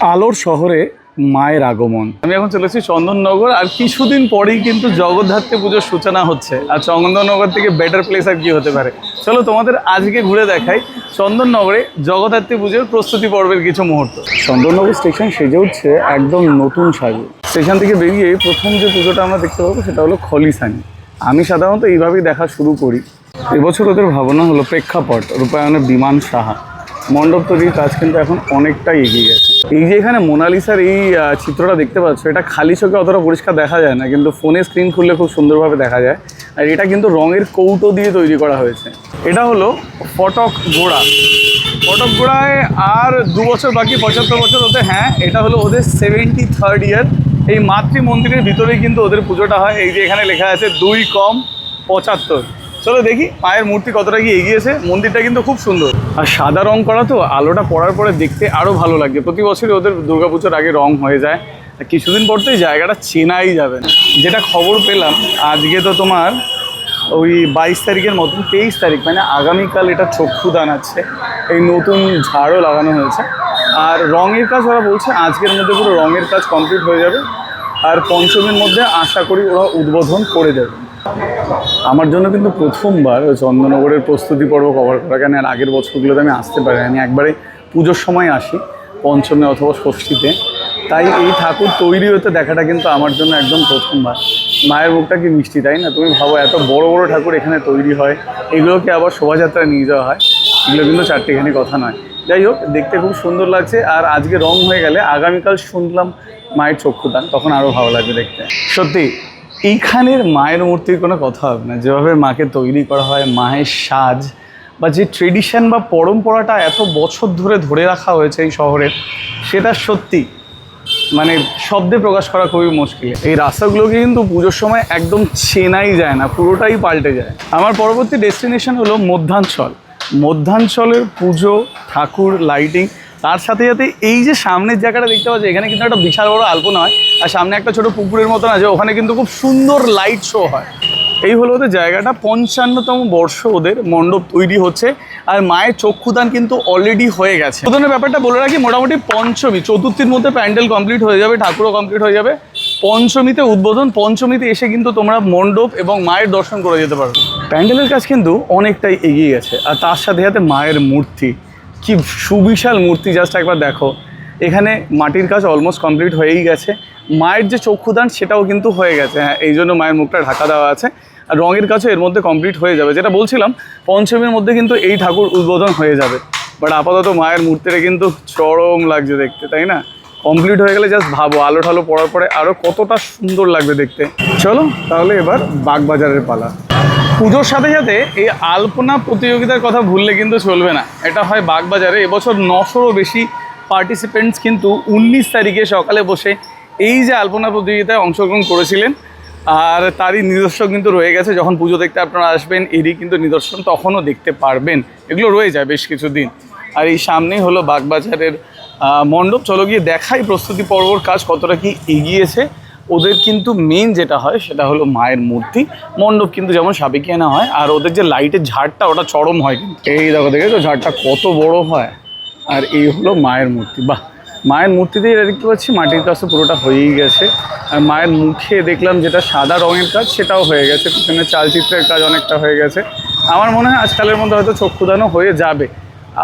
আলোর শহরে মায়ের আগমন। আমি এখন চলেছি চন্দননগর আর কিছুদিন পরেই কিন্তু জগদ্ধাত্রী পুজোর সূচনা হচ্ছে। আর চন্দননগর থেকে বেটার প্লেস আর কি হতে পারে? চলো তোমাদের আজকে ঘুরে দেখাই চন্দননগরে জগদ্ধাত্রী পুজোর প্রস্তুতি পর্বের কিছু মুহূর্ত। চন্দননগর স্টেশন সেজে উঠছে একদম নতুন সাজে। স্টেশন থেকে বেরিয়ে প্রথম যে পুজোটা আমরা দেখতে পাবো সেটা হলো খলিসানি। আমি সাধারণত এইভাবেই দেখা শুরু করি। এবছর ওদের ভাবনা হলো প্রেক্ষাপট রূপায়ণের বিমান সাহা। মণ্ডপ তৈরির কাজ কিন্তু এখন অনেকটাই এগিয়ে গেছে। এই যে এখানে মোনালিসার এই চিত্রটা দেখতে পাচ্ছ, এটা খালি চোখে অতটা পরিষ্কার দেখা যায় না, কিন্তু ফোনে স্ক্রিন খুললে খুব সুন্দরভাবে দেখা যায়। আর এটা কিন্তু রঙের কৌটো দিয়ে তৈরি করা হয়েছে। এটা হলো ফটক গোড়া। ফটক গোড়ায় আর দু বছর বাকি, পঁচাত্তর বছর হতে হ্যাঁ এটা হলো ওদের সেভেন্টি থার্ড ইয়ার এই মাতৃ মন্দিরের ভিতরেই কিন্তু ওদের পুজোটা হয়। এই যে এখানে লেখা আছে, দুই কম পঁচাত্তর। চলো দেখি মায়ের মূর্তি কতটা কি এগিয়েছে। মন্দিরটা কিন্তু খুব সুন্দর। আর সাদা রং করা তো, আলোটা পড়ার পরে দেখতে আরও ভালো লাগে প্রতি বছরই ওদের দুর্গাপুজোর আগে রং হয়ে যায়। কিছুদিন পর তো এই জায়গাটা চেনাই যাবে না। যেটা খবর পেলাম, আজকে তো তোমার ওই বাইশ তারিখের মতন তেইশ তারিখ মানে আগামীকাল এটা চক্ষুদান আছে। এই নতুন ঝাড়ও লাগানো হয়েছে। আর রঙের কাজ ওরা বলছে, আজকের মধ্যে পুরো রঙের কাজ কমপ্লিট হয়ে যাবে। আর পঞ্চমীর মধ্যে আশা করি ওরা উদ্বোধন করে দেবে। আমার জন্য কিন্তু প্রথমবার চন্দননগরের প্রস্তুতি পর্ব কভার করা, কেন আর আগের বছরগুলোতে আমি আসতে পারি আমি একবারে পুজোর সময় আসি, পঞ্চমে অথবা ষষ্ঠীতে। তাই এই ঠাকুর তৈরি হতে দেখাটা কিন্তু আমার জন্য একদম প্রথমবার। মায়ের মুখটা কি মিষ্টি, তাই না? তুমি ভাবো এত বড় বড় ঠাকুর এখানে তৈরি হয়, এগুলোকে আবার শোভাযাত্রায় নিয়ে যাওয়া হয়। এগুলো কিন্তু চারটেখানি কথা নয়। যাই হোক, দেখতে খুব সুন্দর লাগছে। আর আজকে রং হয়ে গেলে আগামীকাল শুনলাম মায়ের চক্ষুদান, তখন আরও ভালো লাগবে দেখতে। সত্যি এইখানের মায়ের মূর্তির কোনো কথা হবে না। যেভাবে মাকে তৈরি করা হয়, মায়ের সাজ, বা যে ট্রেডিশন বা পরম্পরাটা এত বছর ধরে ধরে রাখা হয়েছে এই শহরের, সেটা সত্যি মানে শব্দে প্রকাশ করা খুবই মুশকিল। এই রাস্তাগুলোকে কিন্তু পুজোর সময় একদম চেনাই যায় না, পুরোটাই পাল্টে যায়। আমার পরবর্তী ডেস্টিনেশন হলো মধ্যাঞ্চল। মধ্যাঞ্চলের পুজো, ঠাকুর লাইটিং তার সাথে সাথে এই যে সামনের জায়গাটা দেখতে পাচ্ছি, এখানে কিন্তু একটা বিশাল বড় আলপনা হয়। আর সামনে একটা ছোট পুকুরের মতন আছে, ওখানে কিন্তু খুব সুন্দর লাইট শো হয়। এই হলো ওদের জায়গাটা, পঞ্চান্নতম বর্ষ ওদের মণ্ডপ তৈরি হচ্ছে, আর মায়ের চক্ষুদান কিন্তু অলরেডি হয়ে গেছে। উদ্বোধনের ব্যাপারটা বলে রাখি, মোটামুটি পঞ্চমী, চতুর্থীর মধ্যে প্যান্ডেল কমপ্লিট হয়ে যাবে, ঠাকুরও কমপ্লিট হয়ে যাবে। পঞ্চমীতে উদ্বোধন, পঞ্চমীতে এসে কিন্তু তোমরা মণ্ডপ এবং মায়ের দর্শন করে যেতে পারো। প্যান্ডেলের কাজ কিন্তু অনেকটাই এগিয়ে গেছে, আর তার সাথে সাথে মায়ের মূর্তি। কি সুবিশাল মূর্তি জাস্ট একবার দেখো। এখানে মাটির কাজ অলমোস্ট কমপ্লিট হয়েই গেছে। মায়ের যে চক্ষুদান সেটাও কিন্তু হয়ে গেছে হ্যাঁ এই জন্য মায়ের মুখটা ঢাকা দেওয়া আছে। আর রঙের কাজও এর মধ্যে কমপ্লিট হয়ে যাবে। যেটা বলছিলাম, পঞ্চমীর মধ্যে কিন্তু এই ঠাকুর উদ্বোধন হয়ে যাবে। বাট আপাতত মায়ের মূর্তিটা কিন্তু চরম লাগছে দেখতে, তাই না? কমপ্লিট হয়ে গেলে জাস্ট ভাবো, আলো ঠালো পড়ার পরে আরও কতটা সুন্দর লাগবে দেখতে। চলো, তাহলে এবার বাগবাজারের পালা। পুজোর সাথে সাথে এই আলপনা প্রতিযোগিতার কথা ভুললে কিন্তু চলবে না। এটা হয় বাগবাজারে। এবছর নশোরও বেশি পার্টিসিপেন্টস কিন্তু উনিশ তারিখে সকালে বসে এই যে আলপনা প্রতিযোগিতায় অংশগ্রহণ করেছিলেন, আর তারই নিদর্শন কিন্তু রয়ে গেছে। যখন পুজো দেখতে আপনারা আসবেন, এরই কিন্তু নিদর্শন তখনও দেখতে পারবেন। এগুলো রয়ে যায় বেশ কিছুদিন। আর এই সামনেই হলো বাগবাজারের মণ্ডপ। চলো গিয়ে দেখাই প্রস্তুতি পর্বর কাজ কতটা কি এগিয়েছে। ওদের কিন্তু মেন যেটা হয়, সেটা হলো মায়ের মূর্তি। মণ্ডপ কিন্তু যেমন সাবেকিয়ানা হয়, আর ওদের যে লাইটের ঝাড়টা, ওটা চরম হয় কিন্তু। এই দেখো, দেখেছ? ঝাড়টা কত বড় হয়। আর এই হলো মায়ের মূর্তি। বাহ! মায়ের মূর্তিতেই এটা দেখতে পাচ্ছি, মাটির কাজ তো পুরোটা হয়েই গেছে। আর মায়ের মুখে দেখলাম যেটা সাদা রঙের কাজ, সেটাও হয়ে গেছে। পিছনে চালচিত্রের কাজ অনেকটা হয়ে গেছে। আমার মনে হয় আজকালের মধ্যে হয়তো চক্ষুদানও হয়ে যাবে।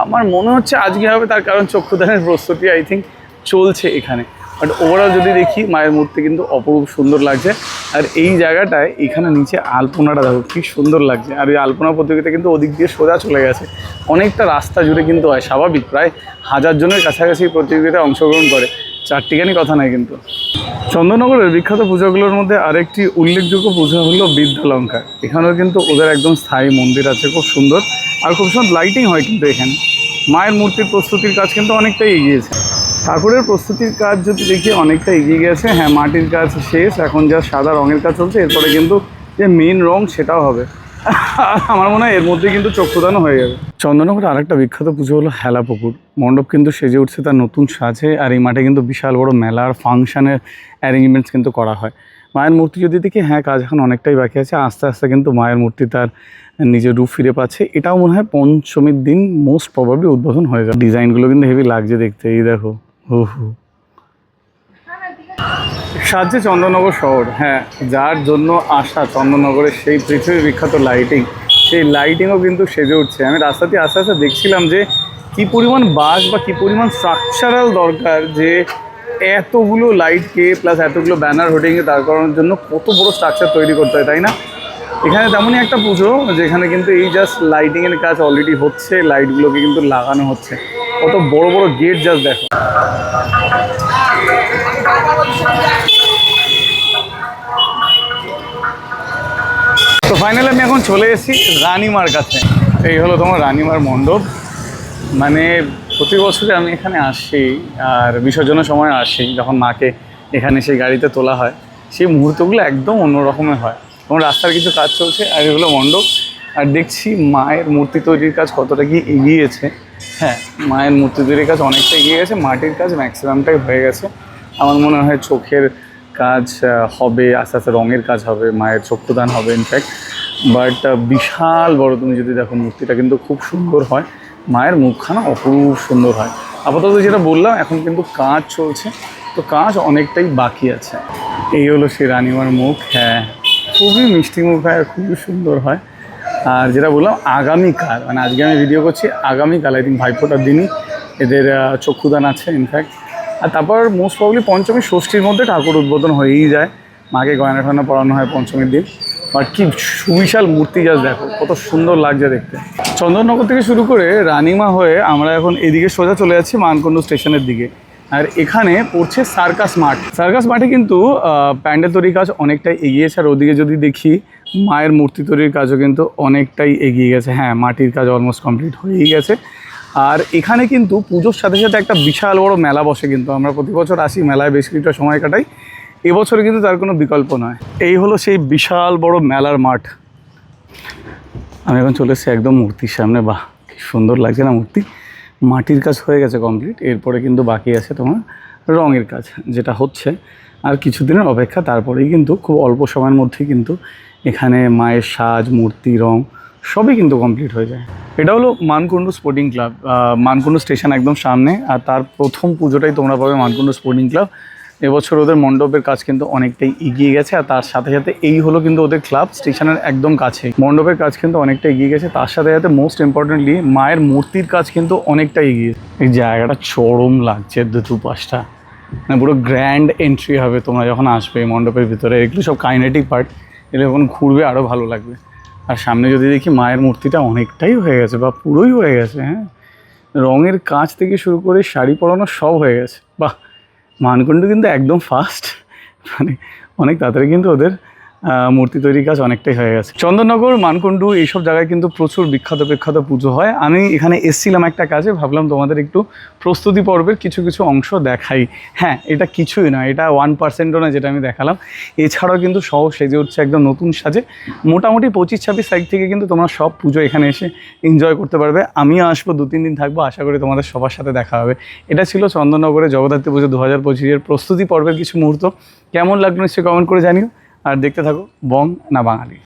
আমার মনে হচ্ছে আজকে হবে তার কারণ চক্ষুদানের প্রস্তুতি আই থিঙ্ক চলছে এখানে। বাট ওভারঅল যদি দেখি, মায়ের মূর্তি কিন্তু অপরূপ সুন্দর লাগছে। আর এই জায়গাটায় এখানে নিচে আলপনাটা দেখো, কি সুন্দর লাগছে। আর এই আলপনা প্রতিযোগিতা কিন্তু ওদিক দিয়ে সোজা চলে গেছে। অনেকটা রাস্তা জুড়ে কিন্তু হয়, স্বাভাবিক। প্রায় হাজার জনের কাছাকাছি প্রতিযোগিতায় অংশগ্রহণ করে। চারটিখানি কথা নাই কিন্তু। চন্দননগরের বিখ্যাত পূজাগুলোর মধ্যে আরেকটি উল্লেখযোগ্য পূজা হলো বিদ্যালঙ্কা এখানেও কিন্তু ওদের একদম স্থায়ী মন্দির আছে, খুব সুন্দর। আর খুব সুন্দর লাইটিং হয় কিন্তু এখানে। মায়ের মূর্তির প্রস্তুতির কাজ কিন্তু অনেকটাই এগিয়েছে ঠাকুরের প্রস্তুতির কাজ যদি দেখি, অনেকটা এগিয়ে গেছে। হ্যাঁ মাটির কাজ শেষ, এখন যা সাদা রঙের কাজ চলছে, এরপরে কিন্তু যে মেন রং সেটাও হবে। আমার মনে হয় এর মধ্যে কিন্তু চক্ষুদানও হয়ে যাবে। চন্দননগরে আরেকটা বিখ্যাত পুজো হলো হেলা পুকুর মণ্ডপ কিন্তু সেজে উঠছে তার নতুন সাজে, আর এই মাঠে কিন্তু বিশাল বড় মেলার ফাংশনের অ্যারেঞ্জমেন্টস কিন্তু করা হয়। মায়ের মূর্তি যদি দেখি হ্যাঁ কাজ এখন অনেকটাই বাকি আছে। আস্তে আস্তে কিন্তু মায়ের মূর্তি তার নিজের রূপ ফিরে পাচ্ছে। এটাও মনে হয় পঞ্চমীর দিন মোস্ট প্রবাবলি উদ্বোধন হয়ে যাবে। ডিজাইনগুলো কিন্তু হেভি লাগছে দেখতে, এই দেখো। হু হু সাজছে চন্দননগর শহর হ্যাঁ যার জন্য আসা চন্দননগরের সেই পৃথিবী বিখ্যাত লাইটিং সেই লাইটিংও কিন্তু সেজে উঠছে। আমি রাস্তা দিয়ে আস্তে আস্তে দেখছিলাম যে কি পরিমাণ বাস বা কি পরিমাণ স্ট্রাকচারাল দরকার যে এতগুলো লাইটকে প্লাস এতগুলো ব্যানার হোর্ডিংয়ে দাঁড় করানোর জন্য কত বড় স্ট্রাকচার তৈরি করতে হয়, তাই না? এখানে তেমনই একটা পুজো, যেখানে কিন্তু এই জাস্ট লাইটিংয়ের কাজ অলরেডি হচ্ছে লাইটগুলোকে কিন্তু লাগানো হচ্ছে। কত বড় বড় গেট জাস্ট দেখো। তো ফাইনালি আমি এখন চলে এসেছি রানিমার কাছে। এই হলো তোমার রানিমার মণ্ডপ। মানে প্রতি বছরে আমি এখানে আসি আর বিসর্জনের সময় আসি, যখন মাকে এখানে সেই গাড়িতে তোলা হয়। সেই মুহূর্তগুলো একদম অন্যরকমের হয়। এবং রাস্তার কিছু কাজ চলছে আর এগুলো মণ্ডপ। আর দেখছি মায়ের মূর্তি তৈরির কাজ কতটা কি এগিয়েছে। হ্যাঁ মায়ের মূর্তি তৈরির কাজ অনেকটা এগিয়ে গেছে, মাটির কাজ ম্যাক্সিমামটাই হয়ে গেছে। আমার মনে হয় চোখের কাজ হবে, আস্তে আস্তে রঙের কাজ হবে, মায়ের চক্ষুদান হবে ইনফ্যাক্ট বাট বিশাল বড়, তুমি যদি দেখো মূর্তিটা কিন্তু খুব সুন্দর হয়। মায়ের মুখখানা অপরূপ সুন্দর হয়। আপাতত যেটা বললাম, এখন কিন্তু কাজ চলছে। তো কাজ অনেকটাই বাকি আছে। এই হলো সেই রানিমার মুখ। হ্যাঁ খুবই মিষ্টি মুখ হয় আর খুবই সুন্দর হয়। আর যেটা বললাম, আগামীকাল মানে আজকে আমি ভিডিও করছি, আগামীকাল আই থিঙ্ক ভাইফোঁটার দিনই। এদের চক্ষুদান আছে ইনফ্যাক্ট আর তারপর মোস্ট প্রবলি পঞ্চমী ষষ্ঠীর মধ্যে ঠাকুর উদ্বোধন হয়েই যায়। মাকে গয়না টয়না পড়ানো হয় পঞ্চমীর দিন। বাট কি সুবিশাল মূর্তি যা দেখো, কত সুন্দর লাগছে দেখতে। চন্দননগর থেকে শুরু করে রানিমা হয়ে আমরা এখন এদিকে সোজা চলে যাচ্ছি মানকুণ্ড স্টেশনের দিকে। আর এখানে পড়ছে সার্কাস মাঠ। সার্কাস মাঠে কিন্তু প্যান্ডেল তৈরির কাজ অনেকটাই এগিয়েছে আর ওদিকে যদি দেখি মায়ের মূর্তি তৈরির কাজও কিন্তু অনেকটাই এগিয়ে গেছে। হ্যাঁ মাটির কাজ অলমোস্ট কমপ্লিট হয়েই গেছে। আর এখানে কিন্তু পুজোর সাথে সাথে একটা বিশাল বড় মেলা বসে কিন্তু। আমরা প্রতি বছর আসি মেলায়, বেশ কিছুটা সময় কাটাই। এবছরে কিন্তু তার কোনো বিকল্প নয়। এই হলো সেই বিশাল বড় মেলার মাঠ। আমি এখন চলে এসেছি একদম মূর্তির সামনে। বাহ, কি সুন্দর লাগছে না মূর্তি। মাটির কাজ হয়ে গেছে কমপ্লিট এরপরে কিন্তু বাকি আছে তোমার রঙের কাজ যেটা হচ্ছে। আর কিছুদিনের অপেক্ষা, তারপরেই কিন্তু খুব অল্প সময়ের মধ্যে কিন্তু এখানে মায়ের সাজ, মূর্তি, রং সবই কিন্তু কমপ্লিট হয়ে যায়। এটা হলো Mankundu sporting club Mankundu station একদম সামনে, আর তার প্রথম পুজোটাই তোমরা পাবে মানকুণ্ড স্পোর্টিং ক্লাব এবছর ওদের মণ্ডপের কাজ কিন্তু অনেকটাই এগিয়ে গেছে, আর তার সাথে সাথে এই হলো কিন্তু ওদের ক্লাব, স্টেশনের একদম কাছে মণ্ডপের কাজ কিন্তু অনেকটা এগিয়ে গেছে, তার সাথে সাথে মোস্ট ইম্পর্টেন্টলি মায়ের মূর্তির কাজ কিন্তু অনেকটা এগিয়ে এই জায়গাটা চরম লাগছে দু পাশটা মানে পুরো গ্র্যান্ড এন্ট্রি হবে তোমরা যখন আসবে মণ্ডপের ভিতরে, এগুলো সব কাইনেটিক পার্ট এগুলো যখন ঘুরবে আরও ভালো লাগবে। আর সামনে যদি দেখি মায়ের মূর্তিটা অনেকটাই হয়ে গেছে, বা পুরোই হয়ে গেছে হ্যাঁ। রঙের কাজ থেকে শুরু করে শাড়ি পরানো সব হয়ে গেছে, বাহ। মানকুণ্ড কিন্তু একদম ফাস্ট মানে অনেক তাড়াতাড়ি কিন্তু ওদের মূর্তি তৈরির কাজ অনেকটাই হয়ে গেছে। চন্দননগর, মানকুণ্ডু এইসব জায়গায় কিন্তু প্রচুর বিখ্যাত বিখ্যাত পুজো হয়। আমি এখানে এসছিলাম একটা কাজে, ভাবলাম তোমাদের একটু প্রস্তুতি পর্বের কিছু কিছু অংশ দেখাই। হ্যাঁ এটা কিছুই নয়, এটা ওয়ান পার্সেন্টও না যেটা আমি দেখালাম। এছাড়াও কিন্তু শহর সেজে উঠছে, একদম নতুন সাজে। মোটামুটি পঁচিশ, ছাব্বিশ তারিখ থেকে কিন্তু তোমরা সব পুজো এখানে এসে এনজয় করতে পারবে। আমিও আসব, দু, তিন দিন থাকব, আশা করি তোমাদের সবার সাথে দেখা হবে। এটা ছিল চন্দননগরে জগদ্ধাত্রী পুজো দু হাজার পঁচিশের প্রস্তুতি পর্বের কিছু মুহূর্ত। কেমন লাগল নিশ্চয়ই কমেন্ট করে জানিও। আর দেখতে থাকো বং না বাঙালি।